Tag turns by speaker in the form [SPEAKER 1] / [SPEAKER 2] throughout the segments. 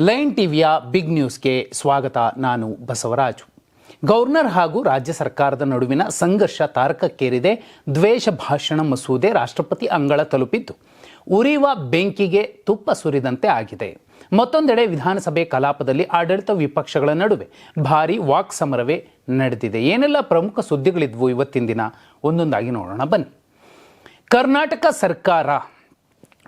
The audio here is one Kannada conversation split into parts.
[SPEAKER 1] ಲೈನ್ ಟಿವಿಯ ಬಿಗ್ ನ್ಯೂಸ್ಗೆ ಸ್ವಾಗತ ನಾನು ಬಸವರಾಜು. ಗವರ್ನರ್ ಹಾಗೂ ರಾಜ್ಯ ಸರ್ಕಾರದ ನಡುವಿನ ಸಂಘರ್ಷ ತಾರಕಕ್ಕೇರಿದೆ. ದ್ವೇಷ ಭಾಷಣ ಮಸೂದೆ ರಾಷ್ಟ್ರಪತಿ ಅಂಗಳ ತಲುಪಿದ್ದು. ಉರಿಯುವ ಬೆಂಕಿಗೆ ತುಪ್ಪ ಸುರಿದಂತೆ ಆಗಿದೆ. ಮತ್ತೊಂದೆಡೆ ವಿಧಾನಸಭೆ ಕಲಾಪದಲ್ಲಿ ಆಡಳಿತ ವಿಪಕ್ಷಗಳ ನಡುವೆ ಭಾರಿ ವಾಕ್ ಸಮರವೇ ನಡೆದಿದೆ. ಏನೆಲ್ಲ ಪ್ರಮುಖ ಸುದ್ದಿಗಳಿದ್ವು ಇವತ್ತಿನ ದಿನ? ಒಂದೊಂದಾಗಿ ನೋಡೋಣ. ಬನ್ನಿ. ಕರ್ನಾಟಕ ಸರ್ಕಾರ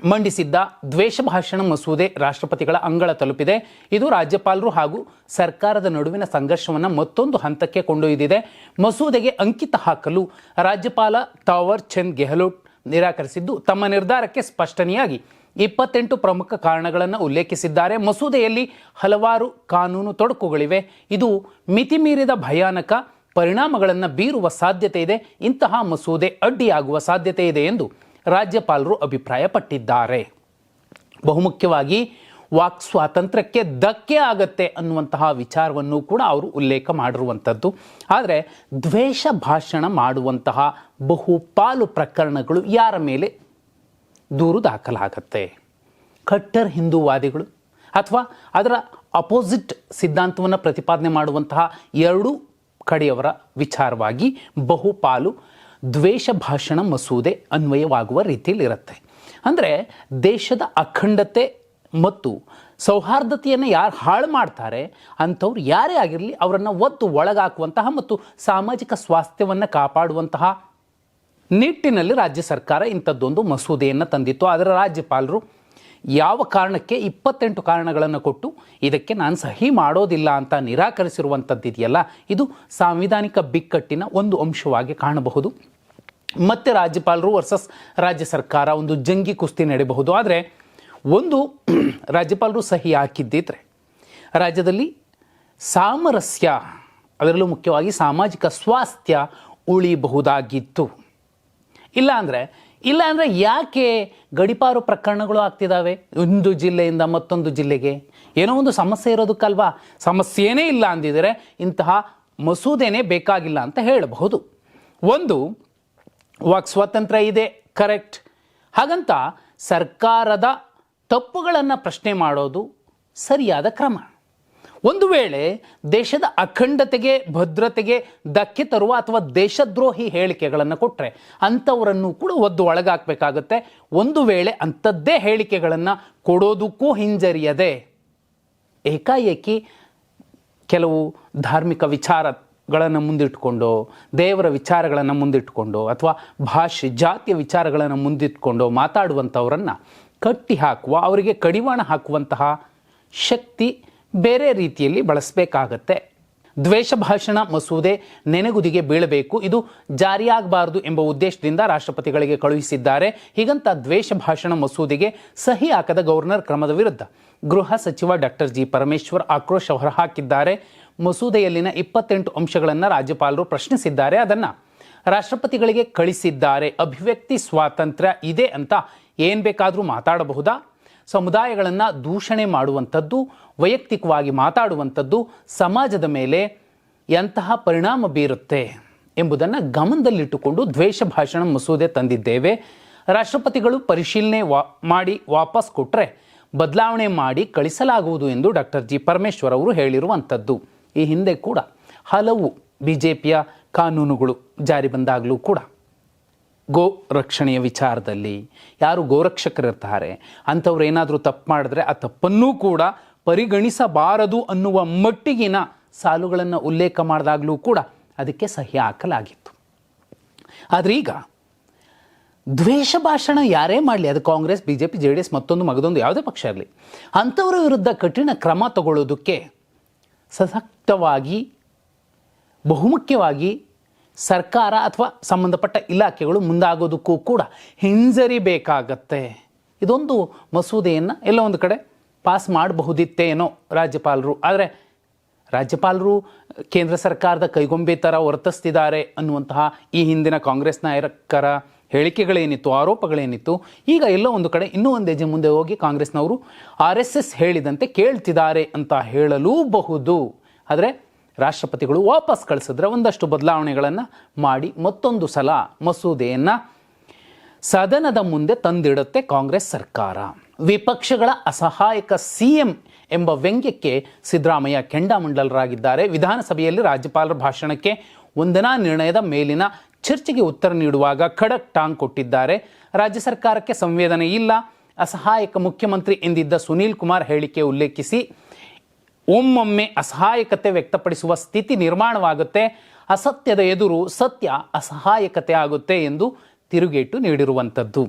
[SPEAKER 1] ಮಂಡಿಸಿದ್ದ ದ್ವೇಷ ಭಾಷಣ ಮಸೂದೆ ರಾಷ್ಟ್ರಪತಿಗಳ ಅಂಗಳ ತಲುಪಿದೆ. ಇದು ರಾಜ್ಯಪಾಲರು ಹಾಗೂ ಸರ್ಕಾರದ ನಡುವಿನ ಸಂಘರ್ಷವನ್ನು ಮತ್ತೊಂದು ಹಂತಕ್ಕೆ ಕೊಂಡೊಯ್ದಿದೆ. ಮಸೂದೆಗೆ ಅಂಕಿತ ಹಾಕಲು ರಾಜ್ಯಪಾಲ ತಾವರ್ ಚಂದ್ ಗೆಹ್ಲೋಟ್ ನಿರಾಕರಿಸಿದ್ದು, ತಮ್ಮ ನಿರ್ಧಾರಕ್ಕೆ ಸ್ಪಷ್ಟನೆಯಾಗಿ ಇಪ್ಪತ್ತೆಂಟು ಪ್ರಮುಖ ಕಾರಣಗಳನ್ನು ಉಲ್ಲೇಖಿಸಿದ್ದಾರೆ. ಮಸೂದೆಯಲ್ಲಿ ಹಲವಾರು ಕಾನೂನು ತೊಡಕುಗಳಿವೆ. ಇದು ಮಿತಿಮೀರಿದ ಭಯಾನಕ ಪರಿಣಾಮಗಳನ್ನು ಬೀರುವ ಸಾಧ್ಯತೆ ಇದೆ. ಇಂತಹ ಮಸೂದೆ ಅಡ್ಡಿಯಾಗುವ ಸಾಧ್ಯತೆ ಇದೆ ಎಂದು ರಾಜ್ಯಪಾಲರು ಅಭಿಪ್ರಾಯಪಟ್ಟಿದ್ದಾರೆ. ಬಹುಮುಖ್ಯವಾಗಿ ವಾಕ್ ಸ್ವಾತಂತ್ರ್ಯಕ್ಕೆ ಧಕ್ಕೆ ಆಗತ್ತೆ ಅನ್ನುವಂತಹ ವಿಚಾರವನ್ನು ಕೂಡ ಅವರು ಉಲ್ಲೇಖ ಮಾಡಿರುವಂಥದ್ದು. ಆದರೆ ದ್ವೇಷ ಭಾಷಣ ಮಾಡುವಂತಹ ಬಹುಪಾಲು ಪ್ರಕರಣಗಳು ಯಾರ ಮೇಲೆ ದೂರು ದಾಖಲಾಗತ್ತೆ? ಕಟ್ಟರ್ ಹಿಂದೂವಾದಿಗಳು ಅಥವಾ ಅದರ ಅಪೋಸಿಟ್ ಸಿದ್ಧಾಂತವನ್ನು ಪ್ರತಿಪಾದನೆ ಮಾಡುವಂತಹ ಎರಡೂ ಕಡೆಯವರ ವಿಚಾರವಾಗಿ ಬಹುಪಾಲು ದ್ವೇಷ ಭಾಷಣ ಮಸೂದೆ ಅನ್ವಯವಾಗುವ ರೀತಿಯಲ್ಲಿರುತ್ತೆ. ಅಂದರೆ ದೇಶದ ಅಖಂಡತೆ ಮತ್ತು ಸೌಹಾರ್ದತೆಯನ್ನು ಯಾರು ಹಾಳು ಮಾಡ್ತಾರೆ, ಅಂಥವ್ರು ಯಾರೇ ಆಗಿರಲಿ ಅವರನ್ನು ಒತ್ತು ಒಳಗಾಕುವಂತಹ ಮತ್ತು ಸಾಮಾಜಿಕ ಸ್ವಾಸ್ಥ್ಯವನ್ನು ಕಾಪಾಡುವಂತಹ ನಿಟ್ಟಿನಲ್ಲಿ ರಾಜ್ಯ ಸರ್ಕಾರ ಇಂಥದ್ದೊಂದು ಮಸೂದೆಯನ್ನು ತಂದಿತ್ತು. ಆದರೆ ರಾಜ್ಯಪಾಲರು ಯಾವ ಕಾರಣಕ್ಕೆ ಇಪ್ಪತ್ತೆಂಟು ಕಾರಣಗಳನ್ನು ಕೊಟ್ಟು ಇದಕ್ಕೆ ನಾನು ಸಹಿ ಮಾಡೋದಿಲ್ಲ ಅಂತ ನಿರಾಕರಿಸಿರುವಂಥದ್ದಿದೆಯಲ್ಲ ಇದು ಸಾಂವಿಧಾನಿಕ ಬಿಕ್ಕಟ್ಟಿನ ಒಂದು ಅಂಶವಾಗಿ ಕಾಣಬಹುದು. ಮತ್ತೆ ರಾಜ್ಯಪಾಲರು ವರ್ಸಸ್ ರಾಜ್ಯ ಸರ್ಕಾರ ಒಂದು ಜಂಗಿ ಕುಸ್ತಿ ನಡೆಯಬಹುದು ಆದರೆ ಒಂದು ರಾಜ್ಯಪಾಲರು ಸಹಿ ಹಾಕಿದ್ದಿದ್ರೆ ರಾಜ್ಯದಲ್ಲಿ ಸಾಮರಸ್ಯ, ಅದರಲ್ಲೂ ಮುಖ್ಯವಾಗಿ ಸಾಮಾಜಿಕ ಸ್ವಾಸ್ಥ್ಯ ಉಳಿಬಹುದಾಗಿತ್ತು. ಇಲ್ಲ ಅಂದರೆ ಇಲ್ಲ ಅಂದರೆ ಯಾಕೆ ಗಡಿಪಾರು ಪ್ರಕರಣಗಳು ಆಗ್ತಿದ್ದಾವೆ ಒಂದು ಜಿಲ್ಲೆಯಿಂದ ಮತ್ತೊಂದು ಜಿಲ್ಲೆಗೆ? ಏನೋ ಒಂದು ಸಮಸ್ಯೆ ಇರೋದಕ್ಕಲ್ವಾ? ಸಮಸ್ಯೆನೇ ಇಲ್ಲ ಅಂದಿದರೆ ಇಂತಹ ಮಸೂದೆನೇ ಬೇಕಾಗಿಲ್ಲ ಅಂತ ಹೇಳಬಹುದು. ಒಂದು, ವಾಕ್ ಸ್ವಾತಂತ್ರ್ಯ ಇದೆ, ಕರೆಕ್ಟ್. ಹಾಗಂತ ಸರ್ಕಾರದ ತಪ್ಪುಗಳನ್ನು ಪ್ರಶ್ನೆ ಮಾಡೋದು ಸರಿಯಾದ ಕ್ರಮ. ಒಂದು ವೇಳೆ ದೇಶದ ಅಖಂಡತೆಗೆ, ಭದ್ರತೆಗೆ ಧಕ್ಕೆ ತರುವ ಅಥವಾ ದೇಶದ್ರೋಹಿ ಹೇಳಿಕೆಗಳನ್ನು ಕೊಟ್ಟರೆ ಅಂಥವರನ್ನು ಕೂಡ ಒದ್ದು ಒಳಗಾಕಬೇಕಾಗುತ್ತೆ. ಒಂದು ವೇಳೆ ಅಂಥದ್ದೇ ಹೇಳಿಕೆಗಳನ್ನು ಕೊಡೋದಕ್ಕೂ ಹಿಂಜರಿಯದೆ ಏಕಾಏಕಿ ಕೆಲವು ಧಾರ್ಮಿಕ ವಿಚಾರಗಳನ್ನು ಮುಂದಿಟ್ಕೊಂಡು, ದೇವರ ವಿಚಾರಗಳನ್ನು ಮುಂದಿಟ್ಕೊಂಡು ಅಥವಾ ಭಾಷೆ, ಜಾತಿಯ ವಿಚಾರಗಳನ್ನು ಮುಂದಿಟ್ಕೊಂಡು ಮಾತಾಡುವಂಥವರನ್ನು ಕಟ್ಟಿ ಹಾಕುವ ಅವರಿಗೆ ಕಡಿವಾಣ ಹಾಕುವಂತಹ ಶಕ್ತಿ ಬೇರೆ ರೀತಿಯಲ್ಲಿ ಬಳಸಬೇಕಾಗತ್ತೆ. ದ್ವೇಷ ಭಾಷಣ ಮಸೂದೆ ನೆನೆಗುದಿಗೆ ಬೀಳಬೇಕು. ಇದು ಜಾರಿಯಾಗಬಾರದು ಎಂಬ ಉದ್ದೇಶದಿಂದ ರಾಷ್ಟ್ರಪತಿಗಳಿಗೆ ಕಳುಹಿಸಿದ್ದಾರೆ. ಹೀಗಂತ ದ್ವೇಷ ಭಾಷಣ ಮಸೂದೆಗೆ ಸಹಿ ಹಾಕದ ಗವರ್ನರ್ ಕ್ರಮದ ವಿರುದ್ಧ ಗೃಹ ಸಚಿವ ಡಾಕ್ಟರ್ ಜಿ ಪರಮೇಶ್ವರ್ ಆಕ್ರೋಶ ಹೊರಹಾಕಿದ್ದಾರೆ. ಮಸೂದೆಯಲ್ಲಿನ ಇಪ್ಪತ್ತೆಂಟು ಅಂಶಗಳನ್ನು ರಾಜ್ಯಪಾಲರು ಪ್ರಶ್ನಿಸಿದ್ದಾರೆ. ಅದನ್ನು ರಾಷ್ಟ್ರಪತಿಗಳಿಗೆ ಕಳಿಸಿದ್ದಾರೆ. ಅಭಿವ್ಯಕ್ತಿ ಸ್ವಾತಂತ್ರ್ಯ ಇದೆ ಅಂತ ಏನು ಬೇಕಾದರೂ ಮಾತಾಡಬಹುದಾ? ಸಮುದಾಯಗಳನ್ನು ದೂಷಣೆ ಮಾಡುವಂಥದ್ದು, ವೈಯಕ್ತಿಕವಾಗಿ ಮಾತಾಡುವಂಥದ್ದು ಸಮಾಜದ ಮೇಲೆ ಎಂತಹ ಪರಿಣಾಮ ಬೀರುತ್ತೆ ಎಂಬುದನ್ನು ಗಮನದಲ್ಲಿಟ್ಟುಕೊಂಡು ದ್ವೇಷ ಭಾಷಣ ಮಸೂದೆ ತಂದಿದ್ದೇವೆ. ರಾಷ್ಟ್ರಪತಿಗಳು ಪರಿಶೀಲನೆ ವಾ, ಮಾಡಿ ವಾಪಸ್ ಕೊಟ್ಟರೆ ಬದಲಾವಣೆ ಮಾಡಿ ಕಳಿಸಲಾಗುವುದು ಎಂದು ಡಾಕ್ಟರ್ ಜಿ ಪರಮೇಶ್ವರ್ ಅವರು ಹೇಳಿರುವಂಥದ್ದು. ಈ ಹಿಂದೆ ಕೂಡ ಹಲವು ಬಿ ಜೆ ಪಿಯ ಕಾನೂನುಗಳು ಜಾರಿ ಬಂದಾಗಲೂ ಕೂಡ ಗೋ ರಕ್ಷಣೆಯ ವಿಚಾರದಲ್ಲಿ ಯಾರು ಗೋರಕ್ಷಕರಿರ್ತಾರೆ, ಅಂಥವ್ರು ಏನಾದರೂ ತಪ್ಪು ಮಾಡಿದ್ರೆ ಆ ತಪ್ಪನ್ನೂ ಕೂಡ ಪರಿಗಣಿಸಬಾರದು ಅನ್ನುವ ಮಟ್ಟಿಗಿನ ಸಾಲುಗಳನ್ನು ಉಲ್ಲೇಖ ಮಾಡಿದಾಗಲೂ ಕೂಡ ಅದಕ್ಕೆ ಸಹಿ ಹಾಕಲಾಗಿತ್ತು. ಆದರೆ ಈಗ ದ್ವೇಷ ಭಾಷಣ ಯಾರೇ ಮಾಡಲಿ, ಅದು Congress B J P J D S ಮತ್ತೊಂದು ಮಗದೊಂದು ಯಾವುದೇ ಪಕ್ಷ ಇರಲಿ ಅಂಥವರ ವಿರುದ್ಧ ಕಠಿಣ ಕ್ರಮ ತಗೊಳ್ಳೋದಕ್ಕೆ ಸಶಕ್ತವಾಗಿ, ಬಹುಮುಖ್ಯವಾಗಿ ಸರ್ಕಾರ ಅಥವಾ ಸಂಬಂಧಪಟ್ಟ ಇಲಾಖೆಗಳು ಮುಂದಾಗೋದಕ್ಕೂ ಕೂಡ ಹಿಂಜರಿಬೇಕಾಗತ್ತೆ ಇದೊಂದು ಮಸೂದೆಯನ್ನು ಎಲ್ಲೋ ಒಂದು ಕಡೆ ಪಾಸ್ ಮಾಡಬಹುದಿತ್ತೇನೋ ರಾಜ್ಯಪಾಲರು. ಆದರೆ ರಾಜ್ಯಪಾಲರು ಕೇಂದ್ರ ಸರ್ಕಾರದ ಕೈಗೊಂಬೆ ಥರ ವರ್ತಿಸ್ತಿದ್ದಾರೆ ಅನ್ನುವಂತಹ ಈ ಹಿಂದಿನ ಕಾಂಗ್ರೆಸ್ ನಾಯಕರ ಹೇಳಿಕೆಗಳೇನಿತ್ತು, ಆರೋಪಗಳೇನಿತ್ತು, ಈಗ ಎಲ್ಲೋ ಒಂದು ಕಡೆ ಇನ್ನೂ ಒಂದು ಹೆಜ್ಜೆ ಮುಂದೆ ಹೋಗಿ ಕಾಂಗ್ರೆಸ್ನವರು ಆರ್ ಎಸ್ ಎಸ್ ಹೇಳಿದಂತೆ ಕೇಳ್ತಿದ್ದಾರೆ ಅಂತ ಹೇಳಲೂಬಹುದು. ಆದರೆ ರಾಷ್ಟ್ರಪತಿಗಳು ವಾಪಸ್ ಕಳಿಸಿದ್ರೆ ಒಂದಷ್ಟು ಬದಲಾವಣೆಗಳನ್ನು ಮಾಡಿ ಮತ್ತೊಂದು ಸಲ ಮಸೂದೆಯನ್ನು ಸದನದ ಮುಂದೆ ತಂದಿಡುತ್ತೆ ಕಾಂಗ್ರೆಸ್ ಸರ್ಕಾರ. ವಿಪಕ್ಷಗಳ ಅಸಹಾಯಕ ಸಿ ಎಂ ಎಂಬ ವ್ಯಂಗ್ಯಕ್ಕೆ ಸಿದ್ದರಾಮಯ್ಯ ಕೆಂಡಾಮಂಡಲರಾಗಿದ್ದಾರೆ. ವಿಧಾನಸಭೆಯಲ್ಲಿ ರಾಜ್ಯಪಾಲರ ಭಾಷಣಕ್ಕೆ ವಂದನಾ ನಿರ್ಣಯದ ಮೇಲಿನ ಚರ್ಚೆಗೆ ಉತ್ತರ ನೀಡುವಾಗ ಖಡಕ್ ಟಾಂಗ್ ಕೊಟ್ಟಿದ್ದಾರೆ. ರಾಜ್ಯ ಸರ್ಕಾರಕ್ಕೆ ಸಂವೇದನೆ ಇಲ್ಲ. ಅಸಹಾಯಕ ಮುಖ್ಯಮಂತ್ರಿ ಎಂದಿದ್ದ ಸುನೀಲ್ ಕುಮಾರ್ ಹೇಳಿಕೆ ಉಲ್ಲೇಖಿಸಿ ಒಮ್ಮೊಮ್ಮೆ ಅಸಹಾಯಕತೆ ವ್ಯಕ್ತಪಡಿಸುವ ಸ್ಥಿತಿ ನಿರ್ಮಾಣವಾಗುತ್ತೆ. ಅಸತ್ಯದ ಎದುರು ಸತ್ಯ ಅಸಹಾಯಕತೆ ಆಗುತ್ತೆ ಎಂದು ತಿರುಗೇಟು ನೀಡಿರುವಂಥದ್ದು.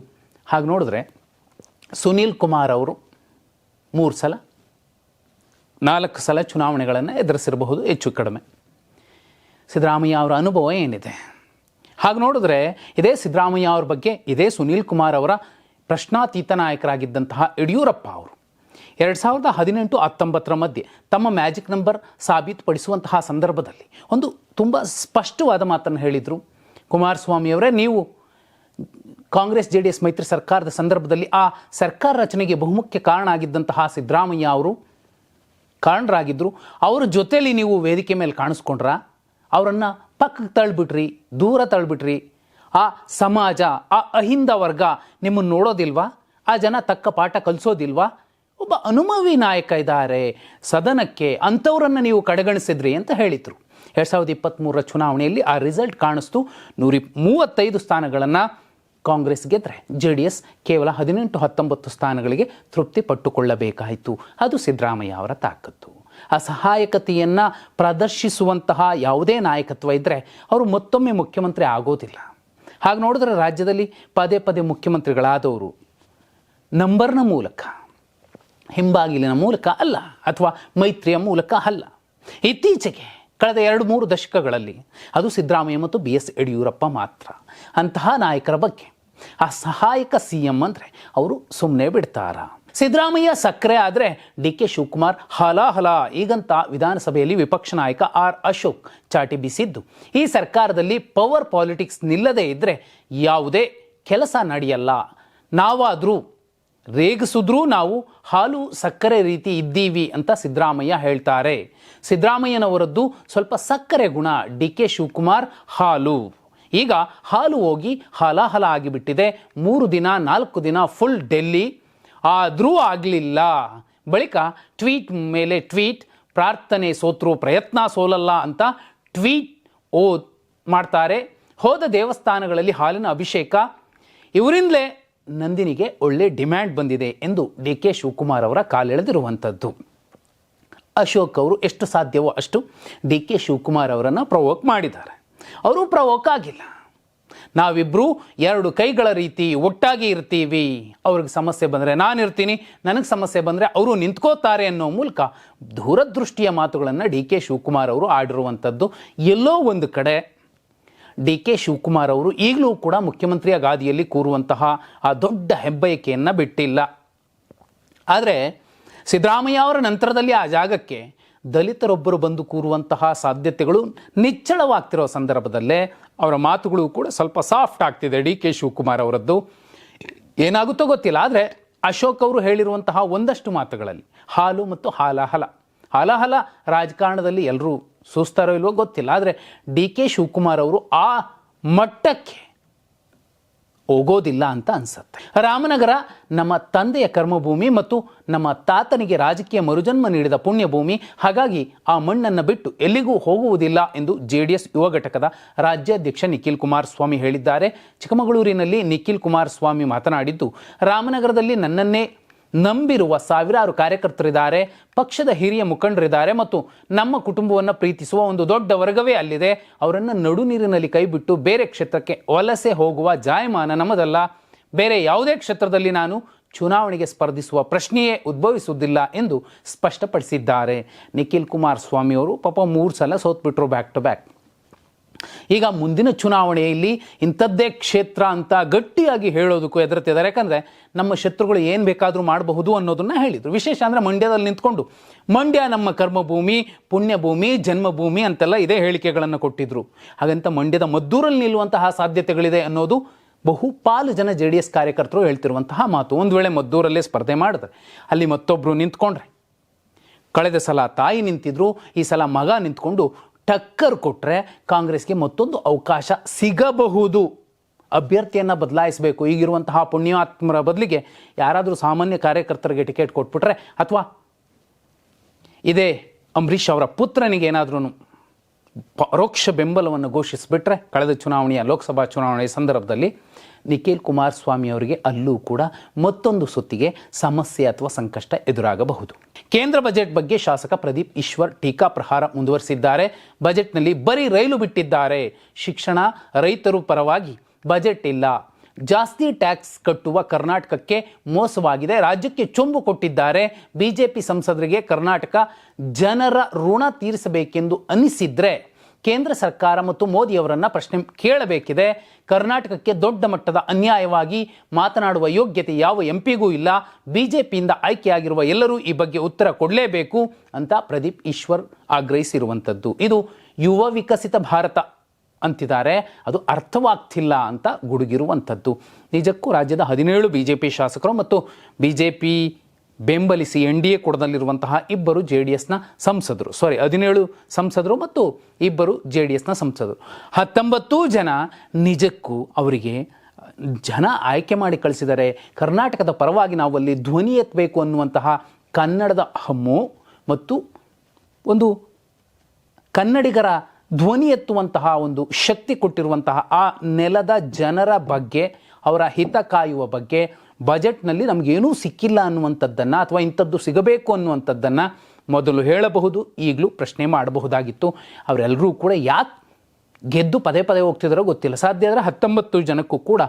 [SPEAKER 1] ಹಾಗೆ ನೋಡಿದ್ರೆ ಸುನೀಲ್ ಕುಮಾರ್ ಅವರು ಮೂರು ಸಲ, ನಾಲ್ಕು ಸಲ ಚುನಾವಣೆಗಳನ್ನು ಎದುರಿಸಿರಬಹುದು, ಹೆಚ್ಚು ಕಡಿಮೆ. ಸಿದ್ದರಾಮಯ್ಯ ಅವರ ಅನುಭವ ಏನಿದೆ? ಹಾಗೆ ನೋಡಿದ್ರೆ ಇದೇ ಸಿದ್ದರಾಮಯ್ಯ ಅವ್ರ ಬಗ್ಗೆ, ಇದೇ ಸುನೀಲ್ ಕುಮಾರ್ ಅವರ ಪ್ರಶ್ನಾತೀತ ನಾಯಕರಾಗಿದ್ದಂತಹ ಯಡಿಯೂರಪ್ಪ ಅವರು ಎರಡು ಸಾವಿರದ ಹದಿನೆಂಟು ಹತ್ತೊಂಬತ್ತರ ಮಧ್ಯೆ ತಮ್ಮ ಮ್ಯಾಜಿಕ್ ನಂಬರ್ ಸಾಬೀತುಪಡಿಸುವಂತಹ ಸಂದರ್ಭದಲ್ಲಿ ಒಂದು ತುಂಬ ಸ್ಪಷ್ಟವಾದ ಮಾತನ್ನು ಹೇಳಿದರು. ಕುಮಾರಸ್ವಾಮಿಯವರೇ ನೀವು ಕಾಂಗ್ರೆಸ್ ಜೆ ಡಿ ಎಸ್ ಮೈತ್ರಿ ಸರ್ಕಾರದ ಸಂದರ್ಭದಲ್ಲಿ ಆ ಸರ್ಕಾರ ರಚನೆಗೆ ಬಹುಮುಖ್ಯ ಕಾರಣ ಆಗಿದ್ದಂತಹ ಸಿದ್ದರಾಮಯ್ಯ ಅವರು ಕಾರಣರಾಗಿದ್ದರು ಅವರ ಜೊತೆಯಲ್ಲಿ ನೀವು ವೇದಿಕೆ ಮೇಲೆ ಕಾಣಿಸ್ಕೊಂಡ್ರ? ಅವರನ್ನು ಪಕ್ಕಕ್ಕೆ ತಳ್ಳಿಬಿಟ್ರಿ ದೂರ ತಳ್ಳಿಬಿಟ್ರಿ ಆ ಸಮಾಜ, ಆ ಅಹಿಂದ ವರ್ಗ ನಿಮ್ಮನ್ನು ನೋಡೋದಿಲ್ವಾ? ಆ ಜನ ತಕ್ಕ ಪಾಠ ಕಲಿಸೋದಿಲ್ವಾ? ಒಬ್ಬ ಅನುಭವಿ ನಾಯಕ ಇದ್ದಾರೆ. ಸದನಕ್ಕೆ ಅಂಥವರನ್ನು ನೀವು ಕಡೆಗಣಿಸಿದ್ರಿ ಅಂತ ಹೇಳಿದರು. ಎರಡು ಸಾವಿರದ ಇಪ್ಪತ್ತ್ಮೂರರ ಚುನಾವಣೆಯಲ್ಲಿ ಆ ರಿಸಲ್ಟ್ ಕಾಣಿಸ್ತು. ನೂರಿ ಮೂವತ್ತೈದು ಸ್ಥಾನಗಳನ್ನು ಕಾಂಗ್ರೆಸ್ ಗೆದ್ರೆ ಜೆ ಡಿ ಎಸ್ ಕೇವಲ ಹದಿನೆಂಟು ಹತ್ತೊಂಬತ್ತು ಸ್ಥಾನಗಳಿಗೆ ತೃಪ್ತಿ ಪಟ್ಟುಕೊಳ್ಳಬೇಕಾಯಿತು. ಅದು ಸಿದ್ದರಾಮಯ್ಯ ಅವರ ತಾಕತ್ತು. ಅಸಹಾಯಕತೆಯನ್ನು ಪ್ರದರ್ಶಿಸುವಂತಹ ಯಾವುದೇ ನಾಯಕತ್ವ ಇದ್ದರೆ ಅವರು ಮತ್ತೊಮ್ಮೆ ಮುಖ್ಯಮಂತ್ರಿ ಆಗೋದಿಲ್ಲ. ಹಾಗೆ ನೋಡಿದ್ರೆ ರಾಜ್ಯದಲ್ಲಿ ಪದೇ ಪದೇ ಮುಖ್ಯಮಂತ್ರಿಗಳಾದವರು ನಂಬರ್ನ ಮೂಲಕ ಹಿಂಬಾಗಿಲಿನ ಮೂಲಕ ಅಲ್ಲ, ಅಥವಾ ಮೈತ್ರಿಯ ಮೂಲಕ ಅಲ್ಲ. ಇತ್ತೀಚೆಗೆ ಕಳೆದ ಎರಡು ಮೂರು ದಶಕಗಳಲ್ಲಿ ಅದು ಸಿದ್ದರಾಮಯ್ಯ ಮತ್ತು ಬಿ ಎಸ್ ಯಡಿಯೂರಪ್ಪ ಮಾತ್ರ. ಅಂತಹ ನಾಯಕರ ಬಗ್ಗೆ ಆ ಸಹಾಯಕ ಸಿ ಎಂ ಅಂದರೆ ಅವರು ಸುಮ್ಮನೆ ಬಿಡ್ತಾರ. ಸಿದ್ದರಾಮಯ್ಯ ಸಕ್ಕರೆ ಆದರೆ ಡಿ ಕೆ ಶಿವಕುಮಾರ್ ಹಲಾ ಈಗಂತ ವಿಧಾನಸಭೆಯಲ್ಲಿ ವಿಪಕ್ಷ ನಾಯಕ ಆರ್ ಅಶೋಕ್ ಚಾಟಿ ಬೀಸಿದ್ದು. ಈ ಸರ್ಕಾರದಲ್ಲಿ ಪವರ್ ಪಾಲಿಟಿಕ್ಸ್ ನಿಲ್ಲದೇ ಇದ್ದರೆ ಯಾವುದೇ ಕೆಲಸ ನಡೆಯಲ್ಲ. ನಾವಾದರೂ ರೇಗಿಸಿದ್ರೂ ನಾವು ಹಾಲು ಸಕ್ಕರೆ ರೀತಿ ಇದ್ದೀವಿ ಅಂತ ಸಿದ್ದರಾಮಯ್ಯ ಹೇಳ್ತಾರೆ. ಸಿದ್ದರಾಮಯ್ಯನವರದ್ದು ಸ್ವಲ್ಪ ಸಕ್ಕರೆ ಗುಣ ಡಿ ಕೆ ಶಿವಕುಮಾರ್ ಹಾಲು. ಈಗ ಹಾಲು ಹೋಗಿ ಹಲಾಹಲ ಆಗಿಬಿಟ್ಟಿದೆ. ಮೂರು ದಿನ, ನಾಲ್ಕು ದಿನ ಫುಲ್ ಡೆಲ್ಲಿ ಆದರೂ ಆಗಲಿಲ್ಲ. ಬಳಿಕ ಟ್ವೀಟ್ ಮೇಲೆ ಟ್ವೀಟ್, ಪ್ರಾರ್ಥನೆ ಸೋತ್ರು ಪ್ರಯತ್ನ ಸೋಲಲ್ಲ ಅಂತ ಟ್ವೀಟ್ ಓ, ಮಾಡ್ತಾರೆ. ಹೋದ ದೇವಸ್ಥಾನಗಳಲ್ಲಿ ಹಾಲಿನ ಅಭಿಷೇಕ. ಇವರಿಂದಲೇ ನಂದಿನಿಗೆ ಒಳ್ಳೆ ಡಿಮ್ಯಾಂಡ್ ಬಂದಿದೆ ಎಂದು ಡಿ ಕೆ ಶಿವಕುಮಾರ್ ಅವರ ಕಾಲೆಳೆದಿರುವಂಥದ್ದು. ಅಶೋಕ್ ಅವರು ಎಷ್ಟು ಸಾಧ್ಯವೋ ಅಷ್ಟು ಡಿ ಕೆ ಶಿವಕುಮಾರ್ ಅವರನ್ನು ಪ್ರವೋಕ್ ಮಾಡಿದ್ದಾರೆ. ಅವರು ಪ್ರವೋಕ್ ಆಗಿಲ್ಲ. ನಾವಿಬ್ಬರು ಎರಡು ಕೈಗಳ ರೀತಿ ಒಟ್ಟಾಗಿ ಇರ್ತೀವಿ. ಅವ್ರಿಗೆ ಸಮಸ್ಯೆ ಬಂದರೆ ನಾನು ಇರ್ತೀನಿ ನನಗೆ ಸಮಸ್ಯೆ ಬಂದರೆ ಅವರು ನಿಂತ್ಕೋತಾರೆ ಅನ್ನೋ ಮೂಲಕ ದೂರದೃಷ್ಟಿಯ ಮಾತುಗಳನ್ನು ಡಿ ಕೆ ಶಿವಕುಮಾರ್ ಅವರು ಆಡಿರುವಂಥದ್ದು. ಎಲ್ಲೋ ಒಂದು ಕಡೆ ಡಿ ಕೆ ಶಿವಕುಮಾರ್ ಅವರು ಈಗಲೂ ಕೂಡ ಮುಖ್ಯಮಂತ್ರಿಯ ಗಾದಿಯಲ್ಲಿ ಕೂರುವಂತಹ ಆ ದೊಡ್ಡ ಹೆಬ್ಬಯಕೆಯನ್ನು ಬಿಟ್ಟಿಲ್ಲ. ಆದರೆ ಸಿದ್ದರಾಮಯ್ಯ ಅವರ ನಂತರದಲ್ಲಿ ಆ ಜಾಗಕ್ಕೆ ದಲಿತರೊಬ್ಬರು ಬಂದು ಕೂರುವಂತಹ ಸಾಧ್ಯತೆಗಳು ನಿಚ್ಚಳವಾಗ್ತಿರೋ ಸಂದರ್ಭದಲ್ಲೇ ಅವರ ಮಾತುಗಳು ಕೂಡ ಸ್ವಲ್ಪ ಸಾಫ್ಟ್ ಆಗ್ತಿದೆ ಡಿ ಕೆ ಶಿವಕುಮಾರ್ ಅವರದ್ದು. ಏನಾಗುತ್ತೋ ಗೊತ್ತಿಲ್ಲ, ಆದರೆ ಅಶೋಕ್ ಅವರು ಹೇಳಿರುವಂತಹ ಒಂದಷ್ಟು ಮಾತುಗಳಲ್ಲಿ ಹಾಲು ಮತ್ತು ಹಾಲಾಹಲ. ಹಾಲಾಹಲ ರಾಜಕಾರಣದಲ್ಲಿ ಎಲ್ಲರೂ ಸೂಸ್ತಾರೋ ಇಲ್ವೋ ಗೊತ್ತಿಲ್ಲ. ಆದರೆ ಡಿ ಕೆ ಶಿವಕುಮಾರ್ ಅವರು ಆ ಮಟ್ಟಕ್ಕೆ ಹೋಗೋದಿಲ್ಲ ಅಂತ ಅನ್ಸುತ್ತೆ. ರಾಮನಗರ ನಮ್ಮ ತಂದೆಯ ಕರ್ಮಭೂಮಿ ಮತ್ತು ನಮ್ಮ ತಾತನಿಗೆ ರಾಜಕೀಯ ಮರುಜನ್ಮ ನೀಡಿದ ಪುಣ್ಯಭೂಮಿ. ಹಾಗಾಗಿ ಆ ಮಣ್ಣನ್ನು ಬಿಟ್ಟು ಎಲ್ಲಿಗೂ ಹೋಗುವುದಿಲ್ಲ ಎಂದು ಜೆ ಡಿ ಎಸ್ ಯುವ ಘಟಕದ ರಾಜ್ಯಾಧ್ಯಕ್ಷ ನಿಖಿಲ್ ಕುಮಾರಸ್ವಾಮಿ ಹೇಳಿದ್ದಾರೆ. ಚಿಕ್ಕಮಗಳೂರಿನಲ್ಲಿ ನಿಖಿಲ್ ಕುಮಾರಸ್ವಾಮಿ ಮಾತನಾಡಿದ್ದು, ರಾಮನಗರದಲ್ಲಿ ನನ್ನನ್ನೇ ನಂಬಿರುವ ಸಾವಿರಾರು ಕಾರ್ಯಕರ್ತರಿದ್ದಾರೆ, ಪಕ್ಷದ ಹಿರಿಯ ಮುಖಂಡರಿದ್ದಾರೆ ಮತ್ತು ನಮ್ಮ ಕುಟುಂಬವನ್ನು ಪ್ರೀತಿಸುವ ಒಂದು ದೊಡ್ಡ ವರ್ಗವೇ ಅಲ್ಲಿದೆ. ಅವರನ್ನು ನಡು ನೀರಿನಲ್ಲಿ ಕೈಬಿಟ್ಟು ಬೇರೆ ಕ್ಷೇತ್ರಕ್ಕೆ ವಲಸೆ ಹೋಗುವ ಜಾಯಮಾನ ನಮ್ಮದಲ್ಲ. ಬೇರೆ ಯಾವುದೇ ಕ್ಷೇತ್ರದಲ್ಲಿ ನಾನು ಚುನಾವಣೆಗೆ ಸ್ಪರ್ಧಿಸುವ ಪ್ರಶ್ನೆಯೇ ಉದ್ಭವಿಸುವುದಿಲ್ಲ ಎಂದು ಸ್ಪಷ್ಟಪಡಿಸಿದ್ದಾರೆ. ನಿಖಿಲ್ ಕುಮಾರಸ್ವಾಮಿ ಅವರು ಪಾಪ ಮೂರು ಸಲ ಸೋತ್ಬಿಟ್ರು ಬ್ಯಾಕ್ ಟು ಬ್ಯಾಕ್ ಈಗ ಮುಂದಿನ ಚುನಾವಣೆಯಲ್ಲಿ ಇಂಥದ್ದೇ ಕ್ಷೇತ್ರ ಅಂತ ಗಟ್ಟಿಯಾಗಿ ಹೇಳೋದಕ್ಕೂ ಎದುರುತ್ತಿದ್ದಾರೆ ಯಾಕಂದರೆ ನಮ್ಮ ಶತ್ರುಗಳು ಏನು ಬೇಕಾದರೂ ಮಾಡಬಹುದು ಅನ್ನೋದನ್ನು ಹೇಳಿದರು. ವಿಶೇಷ ಅಂದರೆ ಮಂಡ್ಯದಲ್ಲಿ ನಿಂತ್ಕೊಂಡು ಮಂಡ್ಯ ನಮ್ಮ ಕರ್ಮಭೂಮಿ, ಪುಣ್ಯಭೂಮಿ, ಜನ್ಮಭೂಮಿ ಅಂತೆಲ್ಲ ಇದೇ ಹೇಳಿಕೆಗಳನ್ನು ಕೊಟ್ಟಿದ್ದರು ಹಾಗಂತ ಮಂಡ್ಯದ ಮದ್ದೂರಲ್ಲಿ ನಿಲ್ಲುವಂತಹ ಸಾಧ್ಯತೆಗಳಿದೆ ಅನ್ನೋದು ಬಹುಪಾಲು ಜನ ಜೆ ಡಿ ಎಸ್ ಕಾರ್ಯಕರ್ತರು ಹೇಳ್ತಿರುವಂತಹ ಮಾತು. ಒಂದು ವೇಳೆ ಮದ್ದೂರಲ್ಲೇ ಸ್ಪರ್ಧೆ ಮಾಡಿದ್ರೆ, ಅಲ್ಲಿ ಮತ್ತೊಬ್ಬರು ನಿಂತ್ಕೊಂಡ್ರೆ, ಕಳೆದ ಸಲ ತಾಯಿ ನಿಂತಿದ್ರು, ಈ ಸಲ ಮಗ ನಿಂತ್ಕೊಂಡು ಟಕ್ಕರ್ ಕೊಟ್ಟರೆ ಕಾಂಗ್ರೆಸ್ಗೆ ಮತ್ತೊಂದು ಅವಕಾಶ ಸಿಗಬಹುದು. ಅಭ್ಯರ್ಥಿಯನ್ನು ಬದಲಾಯಿಸಬೇಕು. ಈಗಿರುವಂತಹ ಪುಣ್ಯಾತ್ಮರ ಬದಲಿಗೆ ಯಾರಾದರೂ ಸಾಮಾನ್ಯ ಕಾರ್ಯಕರ್ತರಿಗೆ ಟಿಕೆಟ್ ಕೊಟ್ಬಿಟ್ರೆ ಅಥವಾ ಇದೇ ಅಂಬರೀಷ್ ಅವರ ಪುತ್ರನಿಗೆ ಏನಾದ್ರೂ ಪರೋಕ್ಷ ಬೆಂಬಲವನ್ನು ಘೋಷಿಸಿಬಿಟ್ರೆ ಕಳೆದ ಚುನಾವಣೆಯ ಲೋಕಸಭಾ ಚುನಾವಣೆಯ ಸಂದರ್ಭದಲ್ಲಿ ನಿಖಿಲ್ ಕುಮಾರಸ್ವಾಮಿ ಅವರಿಗೆ ಅಲ್ಲೂ ಕೂಡ ಮತ್ತೊಂದು ಸುತ್ತಿಗೆ ಸಮಸ್ಯೆ ಅಥವಾ ಸಂಕಷ್ಟ ಎದುರಾಗಬಹುದು. ಕೇಂದ್ರ ಬಜೆಟ್ ಬಗ್ಗೆ ಶಾಸಕ ಪ್ರದೀಪ್ ಈಶ್ವರ್ ಟೀಕಾ ಪ್ರಹಾರ ಮುಂದುವರಿಸಿದ್ದಾರೆ. ಬಜೆಟ್ನಲ್ಲಿ ಬರೀ ರೈಲು ಬಿಟ್ಟಿದ್ದಾರೆ. ಶಿಕ್ಷಣ, ರೈತರು ಪರವಾಗಿ ಬಜೆಟ್ ಇಲ್ಲ. ಜಾಸ್ತಿ ಟ್ಯಾಕ್ಸ್ ಕಟ್ಟುವ ಕರ್ನಾಟಕಕ್ಕೆ ಮೋಸವಾಗಿದೆ. ರಾಜ್ಯಕ್ಕೆ ಚೊಂಬು ಕೊಟ್ಟಿದ್ದಾರೆ. ಬಿಜೆಪಿ ಸಂಸದರಿಗೆ ಕರ್ನಾಟಕ ಜನರ ಋಣ ತೀರಿಸಬೇಕೆಂದು ಅನಿಸಿದ್ರೆ ಕೇಂದ್ರ ಸರ್ಕಾರ ಮತ್ತು ಮೋದಿಯವರನ್ನ ಪ್ರಶ್ನೆ ಕೇಳಬೇಕಿದೆ. ಕರ್ನಾಟಕಕ್ಕೆ ದೊಡ್ಡ ಮಟ್ಟದ ಅನ್ಯಾಯವಾಗಿ ಮಾತನಾಡುವ ಯೋಗ್ಯತೆ ಯಾವ ಎಂಪಿಗೂ ಇಲ್ಲ. ಬಿಜೆಪಿಯಿಂದ ಆಯ್ಕೆಯಾಗಿರುವ ಎಲ್ಲರೂ ಈ ಬಗ್ಗೆ ಉತ್ತರ ಕೊಡಲೇಬೇಕು ಅಂತ ಪ್ರದೀಪ್ ಈಶ್ವರ್ ಆಗ್ರಹಿಸಿರುವಂಥದ್ದು. ಇದು ಯುವ ವಿಕಸಿತ ಭಾರತ ಅಂತಿದ್ದಾರೆ. ಅದು ಅರ್ಥವಾಗ್ತಿಲ್ಲ ಅಂತ ಗುಡುಗಿರುವಂಥದ್ದು. ನಿಜಕ್ಕೂ ರಾಜ್ಯದ ಹದಿನೇಳು ಬಿ ಜೆ ಪಿ ಶಾಸಕರು ಮತ್ತು ಬಿ ಜೆ ಪಿ ಬೆಂಬಲಿಸಿ ಎನ್ ಡಿ ಎ ಕೂಡದಲ್ಲಿರುವಂತಹ ಇಬ್ಬರು ಜೆ ಡಿ ಎಸ್ನ ಸಂಸದರು. ಸಾರಿ ಹದಿನೇಳು ಸಂಸದರು ಮತ್ತು ಇಬ್ಬರು ಜೆ ಡಿ ಎಸ್ನ ಸಂಸದರು. ಹತ್ತೊಂಬತ್ತು ಜನ ನಿಜಕ್ಕೂ ಅವರಿಗೆ ಜನ ಆಯ್ಕೆ ಮಾಡಿ ಕಳಿಸಿದರೆ ಕರ್ನಾಟಕದ ಪರವಾಗಿ ನಾವು ಅಲ್ಲಿ ಧ್ವನಿ ಎತ್ತಬೇಕು ಅನ್ನುವಂತಹ ಕನ್ನಡದ ಹಮ್ಮು ಮತ್ತು ಒಂದು ಕನ್ನಡಿಗರ ಧ್ವನಿ ಎತ್ತುವಂತಹ ಒಂದು ಶಕ್ತಿ ಕೊಟ್ಟಿರುವಂತಹ ಆ ನೆಲದ ಜನರ ಬಗ್ಗೆ, ಅವರ ಹಿತ ಕಾಯುವ ಬಗ್ಗೆ ಬಜೆಟ್ನಲ್ಲಿ ನಮಗೇನೂ ಸಿಕ್ಕಿಲ್ಲ ಅನ್ನುವಂಥದ್ದನ್ನು ಅಥವಾ ಇಂಥದ್ದು ಸಿಗಬೇಕು ಅನ್ನುವಂಥದ್ದನ್ನು ಮೊದಲು ಹೇಳಬಹುದು, ಈಗಲೂ ಪ್ರಶ್ನೆ ಮಾಡಬಹುದಾಗಿತ್ತು. ಅವರೆಲ್ಲರೂ ಕೂಡ ಯಾಕೆ ಗೆದ್ದು ಪದೇ ಪದೇ ಹೋಗ್ತಿದ್ದಾರೋ ಗೊತ್ತಿಲ್ಲ. ಸಾಧ್ಯ ಆದರೆ ಹತ್ತೊಂಬತ್ತು ಜನಕ್ಕೂ ಕೂಡ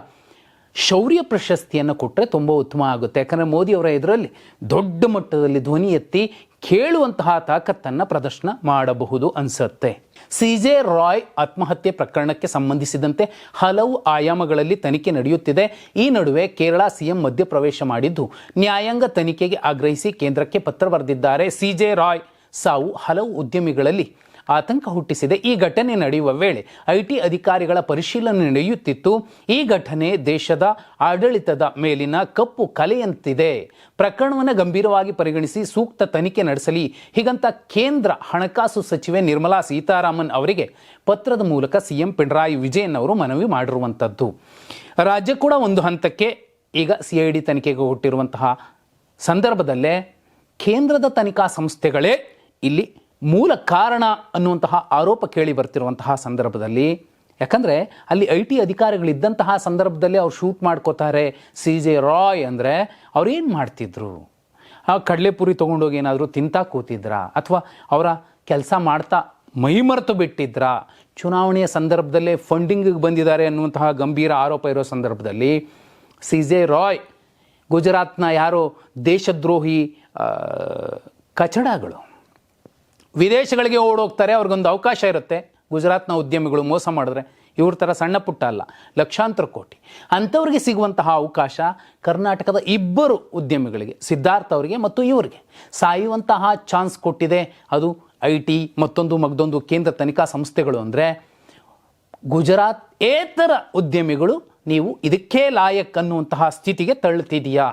[SPEAKER 1] ಶೌರ್ಯ ಪ್ರಶಸ್ತಿಯನ್ನು ಕೊಟ್ಟರೆ ತುಂಬ ಉತ್ತಮ ಆಗುತ್ತೆ. ಯಾಕಂದರೆ ಮೋದಿಯವರ ಎದುರಲ್ಲಿ ದೊಡ್ಡ ಮಟ್ಟದಲ್ಲಿ ಧ್ವನಿ ಎತ್ತಿ ಕೇಳುವಂತಹ ತಾಕತ್ತನ್ನು ಪ್ರದರ್ಶನ ಮಾಡಬಹುದು ಅನಿಸುತ್ತೆ. ಸಿ ಜೆ ರಾಯ್ ಆತ್ಮಹತ್ಯೆ ಪ್ರಕರಣಕ್ಕೆ ಸಂಬಂಧಿಸಿದಂತೆ ಹಲವು ಆಯಾಮಗಳಲ್ಲಿ ತನಿಖೆ ನಡೆಯುತ್ತಿದೆ. ಈ ನಡುವೆ ಕೇರಳ ಸಿಎಂ ಮಧ್ಯಪ್ರವೇಶ ಮಾಡಿದ್ದು, ನ್ಯಾಯಾಂಗ ತನಿಖೆಗೆ ಆಗ್ರಹಿಸಿ ಕೇಂದ್ರಕ್ಕೆ ಪತ್ರ ಬರೆದಿದ್ದಾರೆ. ಸಿ ಜೆ ರಾಯ್ ಸಾವು ಹಲವು ಉದ್ಯಮಿಗಳಲ್ಲಿ ಆತಂಕ ಹುಟ್ಟಿಸಿದೆ. ಈ ಘಟನೆ ನಡೆಯುವ ವೇಳೆ ಐಟಿ ಅಧಿಕಾರಿಗಳ ಪರಿಶೀಲನೆ ನಡೆಯುತ್ತಿತ್ತು. ಈ ಘಟನೆ ದೇಶದ ಆಡಳಿತದ ಮೇಲಿನ ಕಪ್ಪು ಕಲೆಯಂತಿದೆ. ಪ್ರಕರಣವನ್ನು ಗಂಭೀರವಾಗಿ ಪರಿಗಣಿಸಿ ಸೂಕ್ತ ತನಿಖೆ ನಡೆಸಲಿ. ಹೀಗಂತ ಕೇಂದ್ರ ಹಣಕಾಸು ಸಚಿವೆ ನಿರ್ಮಲಾ ಸೀತಾರಾಮನ್ ಅವರಿಗೆ ಪತ್ರದ ಮೂಲಕ ಸಿಎಂ ಪಿಣರಾಯಿ ವಿಜಯನ್ ಅವರು ಮನವಿ ಮಾಡಿರುವಂಥದ್ದು ರಾಜ್ಯ ಕೂಡ ಒಂದು ಹಂತಕ್ಕೆ ಈಗ ಸಿ ಐ ಡಿ ತನಿಖೆಗೆ ಹುಟ್ಟಿರುವಂತಹ ಸಂದರ್ಭದಲ್ಲೇ ಕೇಂದ್ರದ ತನಿಖಾ ಸಂಸ್ಥೆಗಳೇ ಇಲ್ಲಿ ಮೂಲ ಕಾರಣ ಅನ್ನುವಂತಹ ಆರೋಪ ಕೇಳಿ ಬರ್ತಿರುವಂತಹ ಸಂದರ್ಭದಲ್ಲಿ, ಯಾಕಂದರೆ ಅಲ್ಲಿ ಐ ಟಿ ಅಧಿಕಾರಿಗಳಿದ್ದಂತಹ ಸಂದರ್ಭದಲ್ಲಿ ಅವ್ರು ಶೂಟ್ ಮಾಡ್ಕೋತಾರೆ. ಸಿ ಜೆ ರಾಯ್ ಅಂದರೆ ಅವ್ರೇನು ಮಾಡ್ತಿದ್ರು? ಆ ಕಡಲೆಪುರಿ ತೊಗೊಂಡೋಗಿ ಏನಾದರೂ ತಿಂತಾ ಕೂತಿದ್ರಾ? ಅಥವಾ ಅವರ ಕೆಲಸ ಮಾಡ್ತಾ ಮೈಮರೆತು ಬಿಟ್ಟಿದ್ರಾ? ಚುನಾವಣೆಯ ಸಂದರ್ಭದಲ್ಲೇ ಫಂಡಿಂಗಿಗೆ ಬಂದಿದ್ದಾರೆ ಅನ್ನುವಂತಹ ಗಂಭೀರ ಆರೋಪ ಇರೋ ಸಂದರ್ಭದಲ್ಲಿ ಸಿ ಜೆ ರಾಯ್, ಗುಜರಾತ್ನ ಯಾರೋ ದೇಶದ್ರೋಹಿ ಕಚಡಗಳು ವಿದೇಶಗಳಿಗೆ ಓಡೋಗ್ತಾರೆ, ಅವ್ರಿಗೊಂದು ಅವಕಾಶ ಇರುತ್ತೆ. ಗುಜರಾತ್ನ ಉದ್ಯಮಿಗಳು ಮೋಸ ಮಾಡಿದ್ರೆ ಇವ್ರ ಥರ ಸಣ್ಣ ಪುಟ್ಟ ಅಲ್ಲ, ಲಕ್ಷಾಂತರ ಕೋಟಿ. ಅಂಥವ್ರಿಗೆ ಸಿಗುವಂತಹ ಅವಕಾಶ ಕರ್ನಾಟಕದ ಇಬ್ಬರು ಉದ್ಯಮಿಗಳಿಗೆ, ಸಿದ್ಧಾರ್ಥ ಅವರಿಗೆ ಮತ್ತು ಇವರಿಗೆ. ಸಾಯುವಂತಹ ಚಾನ್ಸ್ ಕೊಟ್ಟಿದೆ ಅದು ಐ ಟಿ, ಮತ್ತೊಂದು ಮಗ್ದೊಂದು ಕೇಂದ್ರ ತನಿಖಾ ಸಂಸ್ಥೆಗಳು ಅಂದರೆ ಗುಜರಾತ್ ಏತರ ಉದ್ಯಮಿಗಳು ನೀವು ಇದಕ್ಕೆ ಲಾಯಕ್ ಅನ್ನುವಂತಹ ಸ್ಥಿತಿಗೆ ತಳ್ಳುತ್ತಿದೆಯಾ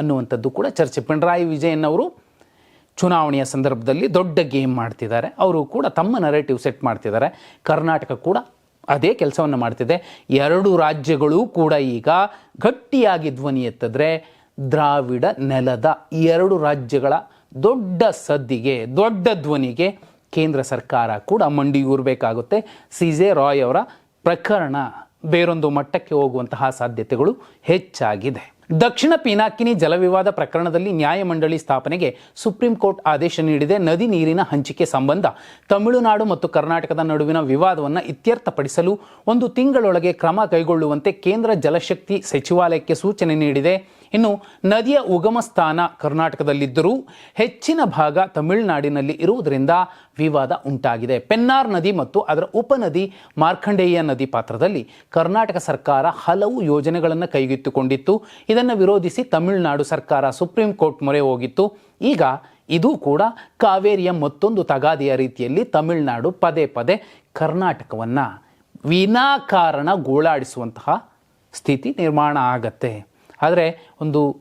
[SPEAKER 1] ಅನ್ನುವಂಥದ್ದು ಕೂಡ ಚರ್ಚೆ. ಪಿಣರಾಯಿ ವಿಜಯನ್ ಅವರು ಚುನಾವಣೆಯ ಸಂದರ್ಭದಲ್ಲಿ ದೊಡ್ಡ ಗೇಮ್ ಮಾಡ್ತಿದ್ದಾರೆ. ಅವರು ಕೂಡ ತಮ್ಮ ನರೇಟಿವ್ ಸೆಟ್ ಮಾಡ್ತಿದ್ದಾರೆ. ಕರ್ನಾಟಕ ಕೂಡ ಅದೇ ಕೆಲಸವನ್ನು ಮಾಡ್ತಿದೆ. ಎರಡು ರಾಜ್ಯಗಳು ಕೂಡ ಈಗ ಗಟ್ಟಿಯಾಗಿ ಧ್ವನಿ ಎತ್ತಿದ್ರೆ ದ್ರಾವಿಡ ನೆಲದ ಎರಡು ರಾಜ್ಯಗಳ ದೊಡ್ಡ ಸದ್ದಿಗೆ, ದೊಡ್ಡ ಧ್ವನಿಗೆ ಕೇಂದ್ರ ಸರ್ಕಾರ ಕೂಡ ಮಂಡಿಯೂರಬೇಕಾಗುತ್ತೆ ಸಿ ಜೆ ರಾಯ್ ಅವರ ಪ್ರಕರಣ ಬೇರೊಂದು ಮಟ್ಟಕ್ಕೆ ಹೋಗುವಂತಹ ಸಾಧ್ಯತೆಗಳು ಹೆಚ್ಚಾಗಿದೆ. ದಕ್ಷಿಣ ಪಿನಾಕಿನಿ ಜಲವಿವಾದ ಪ್ರಕರಣದಲ್ಲಿ ನ್ಯಾಯಮಂಡಳಿ ಸ್ಥಾಪನೆಗೆ ಸುಪ್ರೀಂ ಕೋರ್ಟ್ ಆದೇಶ ನೀಡಿದೆ. ನದಿ ನೀರಿನ ಹಂಚಿಕೆ ಸಂಬಂಧ ತಮಿಳುನಾಡು ಮತ್ತು ಕರ್ನಾಟಕದ ನಡುವಿನ ವಿವಾದವನ್ನು ಇತ್ಯರ್ಥಪಡಿಸಲು ಒಂದು ತಿಂಗಳೊಳಗೆ ಕ್ರಮ ಕೈಗೊಳ್ಳುವಂತೆ ಕೇಂದ್ರ ಜಲಶಕ್ತಿ ಸಚಿವಾಲಯಕ್ಕೆ ಸೂಚನೆ ನೀಡಿದೆ. ಇನ್ನು ನದಿಯ ಉಗಮ ಸ್ಥಾನ ಕರ್ನಾಟಕದಲ್ಲಿದ್ದರೂ ಹೆಚ್ಚಿನ ಭಾಗ ತಮಿಳುನಾಡಿನಲ್ಲಿ ಇರುವುದರಿಂದ ವಿವಾದ ಉಂಟಾಗಿದೆ. ಪೆನ್ನಾರ್ ನದಿ ಮತ್ತು ಅದರ ಉಪನದಿ ಮಾರ್ಕಂಡೇಯ ನದಿ ಪಾತ್ರದಲ್ಲಿ ಕರ್ನಾಟಕ ಸರ್ಕಾರ ಹಲವು ಯೋಜನೆಗಳನ್ನು ಕೈಗೆತ್ತಿಕೊಂಡಿತ್ತು. ಇದನ್ನು ವಿರೋಧಿಸಿ ತಮಿಳುನಾಡು ಸರ್ಕಾರ ಸುಪ್ರೀಂ ಕೋರ್ಟ್ ಮೊರೆ ಹೋಗಿತ್ತು. ಈಗ ಇದು ಕೂಡ ಕಾವೇರಿಯ ಮತ್ತೊಂದು ತಗಾದೆಯ ರೀತಿಯಲ್ಲಿ ತಮಿಳುನಾಡು ಪದೇ ಪದೇ ಕರ್ನಾಟಕವನ್ನು ವಿನಾಕಾರಣ ಗೋಳಾಡಿಸುವಂತಹ ಸ್ಥಿತಿ ನಿರ್ಮಾಣ ಆಗತ್ತೆ. ಆದರೆ ಒಂದು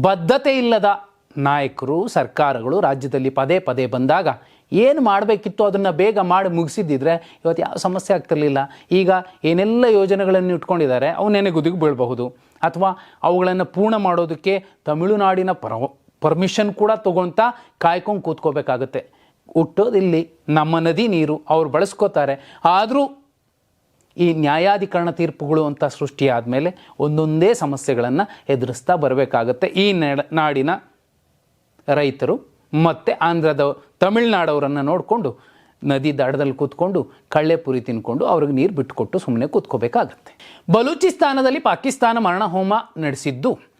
[SPEAKER 1] ಬದ್ಧತೆ ಇಲ್ಲದ ನಾಯಕರು, ಸರ್ಕಾರಗಳು ರಾಜ್ಯದಲ್ಲಿ ಪದೇ ಪದೇ ಬಂದಾಗ ಏನು ಮಾಡಬೇಕಿತ್ತು ಅದನ್ನು ಬೇಗ ಮಾಡಿ ಮುಗಿಸಿದ್ದಿದ್ರೆ ಇವತ್ತು ಯಾವ ಸಮಸ್ಯೆ ಆಗ್ತಿರಲಿಲ್ಲ. ಈಗ ಏನೆಲ್ಲ ಯೋಜನೆಗಳನ್ನು ಇಟ್ಕೊಂಡಿದ್ದಾರೆ, ಅವು ನೆನೆಗುದಿಗೆ ಬೀಳಬಹುದು. ಅಥವಾ ಅವುಗಳನ್ನು ಪೂರ್ಣ ಮಾಡೋದಕ್ಕೆ ತಮಿಳುನಾಡಿನ ಪರ ಪರ್ಮಿಷನ್ ಕೂಡ ತೊಗೊಳ್ತಾ ಕಾಯ್ಕೊಂಡು ಕೂತ್ಕೋಬೇಕಾಗತ್ತೆ. ಹುಟ್ಟೋದಿಲ್ಲಿ ನಮ್ಮ ನದಿ ನೀರು ಅವ್ರು ಬಳಸ್ಕೋತಾರೆ. ಆದರೂ ಈ ನ್ಯಾಯಾಧಿಕರಣ ತೀರ್ಪುಗಳು ಅಂತ ಸೃಷ್ಟಿಯಾದಮೇಲೆ ಒಂದೊಂದೇ ಸಮಸ್ಯೆಗಳನ್ನು ಎದುರಿಸ್ತಾ ಬರಬೇಕಾಗತ್ತೆ. ಈ ನೆಡ- ನಾಡಿನ ರೈತರು ಮತ್ತು ಆಂಧ್ರದ ತಮಿಳ್ನಾಡವರನ್ನು ನೋಡಿಕೊಂಡು, ನದಿ ದಡದಲ್ಲಿ ಕೂತ್ಕೊಂಡು ಕಳ್ಳೆಪುರಿ ತಿನ್ಕೊಂಡು ಅವ್ರಿಗೆ ನೀರು ಬಿಟ್ಟುಕೊಟ್ಟು ಸುಮ್ಮನೆ ಕೂತ್ಕೋಬೇಕಾಗತ್ತೆ. ಬಲೂಚಿಸ್ತಾನದಲ್ಲಿ ಪಾಕಿಸ್ತಾನ ಮರಣ ಹೋಮ ನಡೆಸಿದ್ದು.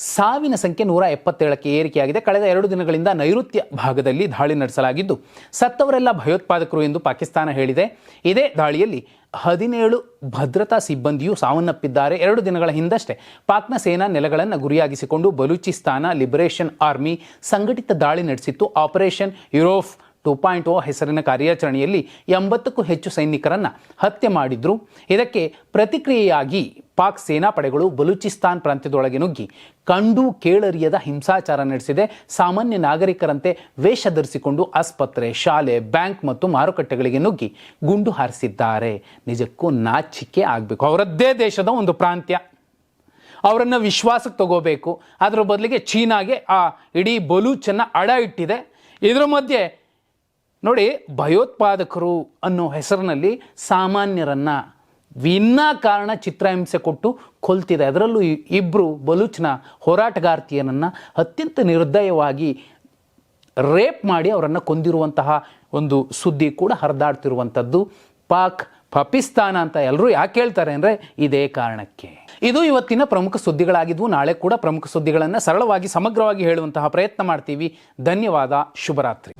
[SPEAKER 1] ಸಾವಿನ ಸಂಖ್ಯೆ ನೂರ ಎಪ್ಪತ್ತೇಳಕ್ಕೆ ಏರಿಕೆಯಾಗಿದೆ. ಕಳೆದ ಎರಡು ದಿನಗಳಿಂದ ನೈಋತ್ಯ ಭಾಗದಲ್ಲಿ ದಾಳಿ ನಡೆಸಲಾಗಿದ್ದು, ಸತ್ತವರೆಲ್ಲ ಭಯೋತ್ಪಾದಕರು ಎಂದು ಪಾಕಿಸ್ತಾನ ಹೇಳಿದೆ. ಇದೇ ದಾಳಿಯಲ್ಲಿ ಹದಿನೇಳು ಭದ್ರತಾ ಸಿಬ್ಬಂದಿಯು ಸಾವನ್ನಪ್ಪಿದ್ದಾರೆ. ಎರಡು ದಿನಗಳ ಹಿಂದಷ್ಟೇ ಪಾಕ್ನ ಸೇನಾ ನೆಲೆಗಳನ್ನು ಗುರಿಯಾಗಿಸಿಕೊಂಡು ಬಲೂಚಿಸ್ತಾನ ಲಿಬರೇಷನ್ ಆರ್ಮಿ ಸಂಘಟಿತ ದಾಳಿ ನಡೆಸಿತ್ತು. ಆಪರೇಷನ್ ಯುರೋಫ್ ಟೂ ಪಾಯಿಂಟ್ ಓ ಹೆಸರಿನ ಕಾರ್ಯಾಚರಣೆಯಲ್ಲಿ ಎಂಬತ್ತಕ್ಕೂ ಹೆಚ್ಚು ಸೈನಿಕರನ್ನು ಹತ್ಯೆ ಮಾಡಿದ್ರು. ಇದಕ್ಕೆ ಪ್ರತಿಕ್ರಿಯೆಯಾಗಿ ಪಾಕ್ ಸೇನಾಪಡೆಗಳು ಬಲೂಚಿಸ್ತಾನ್ ಪ್ರಾಂತ್ಯದೊಳಗೆ ನುಗ್ಗಿ ಕಂಡು ಕೇಳರಿಯದ ಹಿಂಸಾಚಾರ ನಡೆಸಿದೆ. ಸಾಮಾನ್ಯ ನಾಗರಿಕರಂತೆ ವೇಷ ಧರಿಸಿಕೊಂಡು ಆಸ್ಪತ್ರೆ, ಶಾಲೆ, ಬ್ಯಾಂಕ್ ಮತ್ತು ಮಾರುಕಟ್ಟೆಗಳಿಗೆ ನುಗ್ಗಿ ಗುಂಡು ಹಾರಿಸಿದ್ದಾರೆ. ನಿಜಕ್ಕೂ ನಾಚಿಕೆ ಆಗಬೇಕು. ಅವರದ್ದೇ ದೇಶದ ಒಂದು ಪ್ರಾಂತ್ಯ. ಅವರನ್ನು ವಿಶ್ವಾಸಕ್ಕೆ ತಗೋಬೇಕು. ಅದರ ಬದಲಿಗೆ ಚೀನಾಗೆ ಆ ಇಡೀ ಬಲೂಚನ್ನು ಅಡ ಇಟ್ಟಿದೆ. ಇದರ ಮಧ್ಯೆ ನೋಡಿ ಭಯೋತ್ಪಾದಕರು ಅನ್ನೋ ಹೆಸರಿನಲ್ಲಿ ಸಾಮಾನ್ಯರನ್ನ ವಿನಾಕಾರಣ ಚಿತ್ರಹಿಂಸೆ ಕೊಟ್ಟು ಕೊಲ್ತಿದೆ. ಅದರಲ್ಲೂ ಇಬ್ಬರು ಬಲೂಚ್ನ ಹೋರಾಟಗಾರ್ತಿಯನನ್ನು ಅತ್ಯಂತ ನಿರ್ದಯವಾಗಿ ರೇಪ್ ಮಾಡಿ ಅವರನ್ನು ಕೊಂದಿರುವಂತಹ ಒಂದು ಸುದ್ದಿ ಕೂಡ ಹರಿದಾಡ್ತಿರುವಂಥದ್ದು. ಪಾಕ್, ಪಾಕಿಸ್ತಾನ ಅಂತ ಎಲ್ಲರೂ ಯಾಕೆ ಹೇಳ್ತಾರೆ ಅಂದರೆ ಇದೇ ಕಾರಣಕ್ಕೆ. ಇದು ಇವತ್ತಿನ ಪ್ರಮುಖ ಸುದ್ದಿಗಳಾಗಿದ್ವು ನಾಳೆ ಕೂಡ ಪ್ರಮುಖ ಸುದ್ದಿಗಳನ್ನು ಸರಳವಾಗಿ ಸಮಗ್ರವಾಗಿ ಹೇಳುವಂತಹ ಪ್ರಯತ್ನ ಮಾಡ್ತೀವಿ. ಧನ್ಯವಾದ, ಶುಭರಾತ್ರಿ.